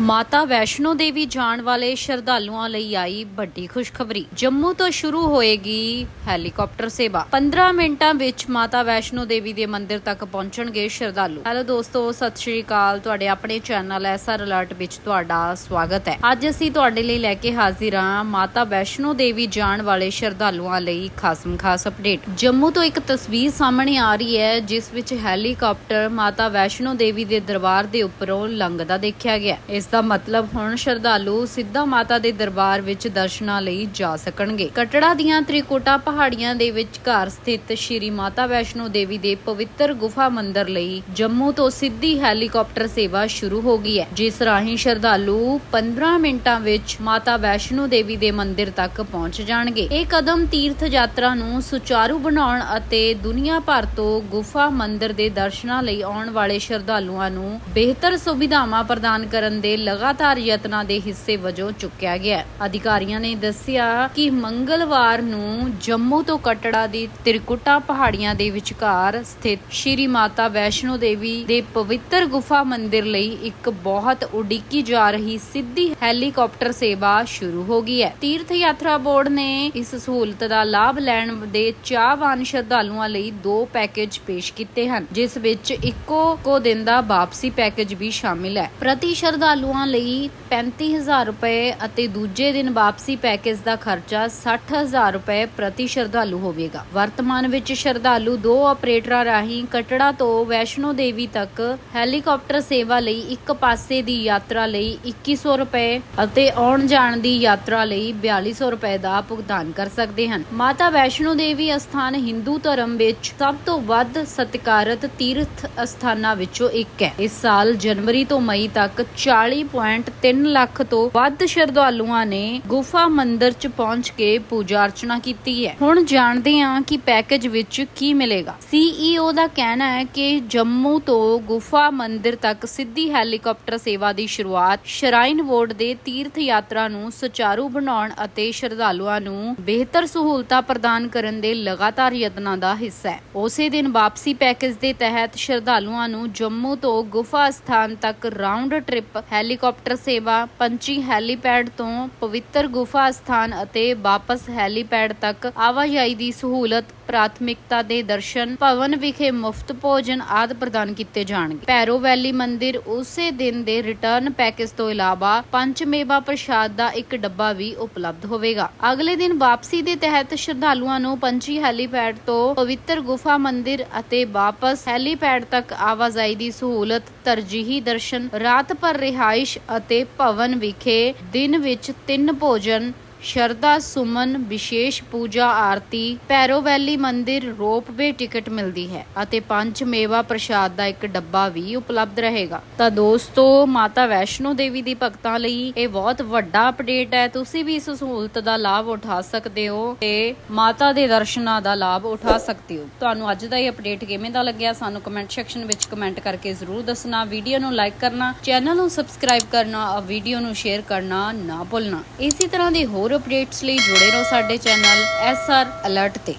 ਮਾਤਾ ਵੈਸ਼ਨੋ ਦੇਵੀ ਜਾਣ ਵਾਲੇ ਸ਼ਰਧਾਲੂਆਂ ਲਈ ਆਈ ਵੱਡੀ ਖੁਸ਼ਖਬਰੀ। ਜੰਮੂ ਤੋਂ ਸ਼ੁਰੂ ਹੋਏਗੀ ਹੈਲੀਕਾਪਟਰ ਸੇਵਾ। 15 ਮਿੰਟਾਂ ਵਿੱਚ ਮਾਤਾ ਵੈਸ਼ਨੋ ਦੇਵੀ ਦੇ ਮੰਦਿਰ ਤੱਕ ਪਹੁੰਚਣਗੇ ਸ਼ਰਧਾਲੂ। ਹੈਲੋ ਦੋਸਤੋ, ਸਤਿ ਸ਼੍ਰੀ ਅਕਾਲ। ਤੁਹਾਡੇ ਆਪਣੇ ਚੈਨਲ ਐਸਆਰ ਅਲਰਟ ਵਿੱਚ ਤੁਹਾਡਾ ਸਵਾਗਤ ਹੈ। ਅੱਜ ਅਸੀਂ ਤੁਹਾਡੇ ਲਈ ਲੈ ਕੇ ਹਾਜ਼ਰ ਹਾਂ ਮਾਤਾ ਵੈਸ਼ਨੋ ਦੇਵੀ ਜਾਣ ਵਾਲੇ ਸ਼ਰਧਾਲੂਆਂ ਲਈ ਖਾਸਮ ਖਾਸ ਅਪਡੇਟ। ਜੰਮੂ ਤੋਂ ਇੱਕ ਤਸਵੀਰ ਸਾਹਮਣੇ ਆ ਰਹੀ ਹੈ, ਜਿਸ ਵਿੱਚ ਹੈਲੀਕਾਪਟਰ ਮਾਤਾ ਵੈਸ਼ਨੋ ਦੇਵੀ ਦੇ ਦਰਬਾਰ ਦੇ ਉੱਪਰੋਂ ਲੰਘਦਾ ਦੇਖਿਆ ਗਿਆ। ਇਸ ਦਾ ਮਤਲਬ ਹੁਣ ਸ਼ਰਧਾਲੂ ਸਿੱਧਾ ਮਾਤਾ ਦੇ ਦਰਬਾਰ ਵਿੱਚ ਦਰਸ਼ਨਾਂ ਲਈ ਜਾ ਸਕਣਗੇ। ਕਟੜਾ ਦੀਆਂ ਤ੍ਰਿਕੁਟਾ ਪਹਾੜੀਆਂ ਦੇ ਵਿਚਕਾਰ ਸਥਿਤ ਸ਼੍ਰੀ ਮਾਤਾ ਵੈਸ਼ਨੋ ਦੇਵੀ ਦੇ ਪਵਿੱਤਰ ਗੁਫਾ ਮੰਦਿਰ ਲਈ ਜੰਮੂ ਤੋਂ ਸਿੱਧੀ ਹੈਲੀਕਾਪਟਰ ਸੇਵਾ ਸ਼ੁਰੂ ਹੋ ਗਈ ਹੈ, ਜਿਸ ਰਾਹੀਂ ਸ਼ਰਧਾਲੂ 15 ਮਿੰਟਾਂ ਵਿੱਚ ਮਾਤਾ ਵੈਸ਼ਨੋ ਦੇਵੀ ਦੇ ਮੰਦਿਰ ਤੱਕ ਪਹੁੰਚ ਜਾਣਗੇ। ਇਹ ਕਦਮ ਤੀਰਥ ਯਾਤਰਾ ਨੂੰ ਸੁਚਾਰੂ ਬਣਾਉਣ ਅਤੇ ਦੁਨੀਆ ਭਰ ਤੋਂ ਗੁਫਾ ਮੰਦਿਰ ਦੇ ਦਰਸ਼ਨਾਂ ਲਈ ਆਉਣ ਵਾਲੇ ਸ਼ਰਧਾਲੂਆਂ ਨੂੰ ਬਿਹਤਰ ਸੁਵਿਧਾਵਾਂ ਪ੍ਰਦਾਨ ਕਰਨ ਦੇ ਲਗਾਤਾਰ ਯਤਨਾਂ ਦੇ ਹਿੱਸੇ ਵਜੋਂ ਚੁੱਕਿਆ ਗਿਆ ਅਧਿਕਾਰੀਆਂ ਨੇ ਦੱਸਿਆ ਕਿ ਮੰਗਲਵਾਰ ਨੂੰ ਜੰਮੂ ਤੋਂ ਕਟੜਾ ਦੀ ਤਿਰਕੁਟਾ ਪਹਾੜੀਆਂ ਦੇ ਵਿਚਕਾਰ ਸਥਿਤ ਸ਼੍ਰੀ ਮਾਤਾ ਵੈਸ਼ਨੋ ਦੇਵੀ ਦੇ ਪਵਿੱਤਰ ਗੁਫਾ ਮੰਦਿਰ ਲਈ ਇੱਕ ਬਹੁਤ ਉਡੀਕੀ ਜਾ ਰਹੀ ਸਿੱਧੀ ਹੈਲੀਕਾਪਟਰ ਸੇਵਾ ਸ਼ੁਰੂ ਹੋ ਗਈ ਹੈ। ਤੀਰਥ ਯਾਤਰਾ ਬੋਰਡ ਨੇ ਇਸ ਸਹੂਲਤ ਦਾ ਲਾਭ ਲੈਣ ਦੇ ਚਾਹਵਾਨ ਸ਼ਰਧਾਲੂਆਂ ਲਈ ਦੋ ਪੈਕੇਜ ਪੇਸ਼ ਕੀਤੇ ਹਨ, ਜਿਸ ਵਿੱਚ ਇੱਕੋ ਕੋ ਦਿਨ ਦਾ ਵਾਪਸੀ ਪੈਕੇਜ ਵੀ ਸ਼ਾਮਿਲ ਹੈ। ਪ੍ਰਤੀ ਸ਼ਰਧਾਲੂ ਸ਼ਰਧਾਲੂਆਂ ਲਈ 35000 ਰੁਪਏ ਅਤੇ ਦੂਜੇ ਦਿਨ ਵਾਪਸੀ ਪੈਕੇਜ ਦਾ ਖਰਚਾ 60000 ਰੁਪਏ ਪ੍ਰਤੀ ਸ਼ਰਧਾਲੂ ਹੋਵੇਗਾ। ਵਰਤਮਾਨ ਵਿੱਚ ਸ਼ਰਧਾਲੂ ਦੋ ਆਪਰੇਟਰਾਂ ਰਾਹੀਂ ਕਟੜਾ ਤੋਂ ਵੈਸ਼ਨੋ ਦੇਵੀ ਤੱਕ ਹੈਲੀਕਾਪਟਰ ਸੇਵਾ ਲਈ ਇੱਕ ਪਾਸੇ ਦੀ ਯਾਤਰਾ ਲਈ 2100 ਰੁਪਏ ਅਤੇ ਆਉਣ ਜਾਣ ਦੀ ਯਾਤਰਾ ਲਈ 4200 ਰੁਪਏ ਦਾ ਭੁਗਤਾਨ ਕਰ ਸਕਦੇ ਹਨ। ਮਾਤਾ ਵੈਸ਼ਨੋ ਦੇਵੀ ਅਸਥਾਨ ਹਿੰਦੂ ਧਰਮ ਵਿੱਚ ਸਭ ਤੋਂ ਵੱਧ ਸਤਿਕਾਰਤ ਤੀਰਥ ਅਸਥਾਨਾਂ ਵਿੱਚੋਂ ਇੱਕ ਹੈ। ਇਸ ਸਾਲ ਜਨਵਰੀ ਤੋਂ ਮਈ ਤੱਕ 40.3 ਲੱਖ ਤੋਂ ਵੱਧ ਸ਼ਰਧਾਲੂਆਂ ਨੇ ਗੁਫਾ ਮੰਦਿਰ 'ਚ ਪਹੁੰਚ ਕੇ ਪੂਜਾ ਅਰਚਨਾ ਕੀਤੀ ਹੈ। ਹੁਣ ਜਾਣਦੇ ਹਾਂ ਕਿ ਪੈਕੇਜ ਵਿੱਚ ਕੀ ਮਿਲੇਗਾ। ਸੀਈਓ ਦਾ ਕਹਿਣਾ ਹੈ ਕਿ ਜੰਮੂ ਤੋਂ ਗੁਫਾ ਮੰਦਿਰ ਤੱਕ ਸਿੱਧੀ ਹੈਲੀਕਾਪਟਰ ਸੇਵਾ ਦੀ ਸ਼ੁਰੂਆਤ ਸ਼ਰਾਈਨ ਬੋਰਡ ਦੇ ਤੀਰਥ ਯਾਤਰਾ ਨੂੰ ਸੁਚਾਰੂ ਬਣਾਉਣ ਅਤੇ ਸ਼ਰਧਾਲੂਆਂ ਨੂੰ ਬਿਹਤਰ ਸਹੂਲਤਾਂ ਪ੍ਰਦਾਨ ਕਰਨ ਦੇ ਲਗਾਤਾਰ ਯਤਨਾਂ ਦਾ ਹਿੱਸਾ ਹੈ। ਉਸੇ ਦਿਨ ਵਾਪਸੀ ਪੈਕੇਜ ਦੇ ਤਹਿਤ ਸ਼ਰਧਾਲੂਆਂ ਨੂੰ ਜੰਮੂ ਤੋਂ ਗੁਫਾ ਸਥਾਨ ਤੱਕ ਰਾਉਂਡ ਟ੍ਰਿਪ ਹੈਲੀਕਾਪਟਰ ਸੇਵਾ ਪੰਚੀ ਹੈਲੀਪੈਡ ਤੋਂ ਪਵਿੱਤਰ ਗੁਫਾ ਸਥਾਨ ਅਤੇ ਵਾਪਸ ਹੈਲੀਪੈਡ ਤੱਕ ਆਵਾਜਾਈ ਦੀ ਸਹੂਲਤ, ਪ੍ਰਾਥਮਿਕਤਾ ਦੇ ਦਰਸ਼ਨ, ਭਵਨ ਵਿਖੇ ਮੁਫਤ ਭੋਜਨ ਆਦਿ ਪ੍ਰਦਾਨ ਕੀਤੇ ਜਾਣਗੇ। ਪੈਰੋ ਵੈਲੀ ਮੰਦਿਰ ਉਸੇ ਦਿਨ ਦੇ ਰਿਟਰਨ ਪੈਕੇਜ ਤੋਂ ਇਲਾਵਾ ਪੰਜ ਪ੍ਰਸ਼ਾਦ ਦਾ ਇੱਕ ਡੱਬਾ ਵੀ ਉਪਲਬਧ ਹੋਵੇਗਾ। ਅਗਲੇ ਦਿਨ ਵਾਪਸੀ ਦੇ ਤਹਿਤ ਸ਼ਰਧਾਲੂਆਂ ਨੂੰ ਪੰਚੀ ਹੈਲੀਪੈਡ ਤੋਂ ਪਵਿੱਤਰ ਗੁਫਾ ਮੰਦਿਰ ਅਤੇ ਵਾਪਸ ਹੈਲੀਪੈਡ ਤੱਕ ਆਵਾਜਾਈ ਦੀ ਸਹੂਲਤ, ਤਰਜੀਹੀ ਦਰਸ਼ਨ, ਰਾਤ ਭਰ ਰਿਹਾ ਰਿਹਾਇਸ਼ ਅਤੇ ਭਵਨ ਵਿਖੇ ਦਿਨ ਵਿੱਚ ਤਿੰਨ ਭੋਜਨ ਸ਼ਰਦਾ ਸੁਮਨ, ਵਿਸ਼ੇਸ਼ ਪੂਜਾ ਆਰਤੀ ਪੈਰੋ ਵੈਲੀ ਮੰਦਿਰ ਰੋਪਵੇ ਟਿਕਟ ਮਿਲਦੀ ਹੈ ਅਤੇ ਪੰਜ ਮੇਵਾ ਪ੍ਰਸ਼ਾਦ ਦਾ ਇੱਕ ਡੱਬਾ ਵੀ ਉਪਲਬਧ ਰਹੇਗਾ। ਤਾਂ ਦੋਸਤੋ, ਮਾਤਾ ਵੈਸ਼ਨੋ ਦੇਵੀ ਦੀ ਭਗਤਾਂ ਲਈ ਇਹ ਬਹੁਤ ਵੱਡਾ ਅਪਡੇਟ ਹੈ। ਤੁਸੀਂ ਵੀ ਇਸ ਸਹੂਲਤ ਦਾ ਲਾਭ ਉਠਾ ਸਕਦੇ ਹੋ ਤੇ ਮਾਤਾ ਦੇ ਦਰਸ਼ਨਾਂ ਦਾ ਲਾਭ ਉਠਾ ਸਕਦੇ ਹੋ। ਤੁਹਾਨੂੰ ਅੱਜ ਦਾ ਇਹ ਅਪਡੇਟ ਕਿਵੇਂ ਦਾ ਲੱਗਿਆ, ਸਾਨੂੰ ਕਮੈਂਟ ਸੈਕਸ਼ਨ ਵਿੱਚ ਕਮੈਂਟ ਕਰਕੇ ਜ਼ਰੂਰ ਦੱਸਣਾ। ਵੀਡੀਓ ਨੂੰ ਲਾਈਕ ਕਰਨਾ ਚੈਨਲ ਨੂੰ ਸਬਸਕ੍ਰਾਈਬ ਕਰਨਾ ਔਰ ਵੀਡੀਓ ਨੂੰ ਸ਼ੇਅਰ ਕਰਨਾ ਨਾ ਭੁੱਲਣਾ। ਇਸੇ ਤਰ੍ਹਾਂ ਦੇ ਹੋਰ ਅਪਡੇਟਸ ਲਈ ਜੁੜੇ ਰਹੋ ਸਾਡੇ ਚੈਨਲ ਐਸਆਰ ਅਲਰਟ ਤੇ।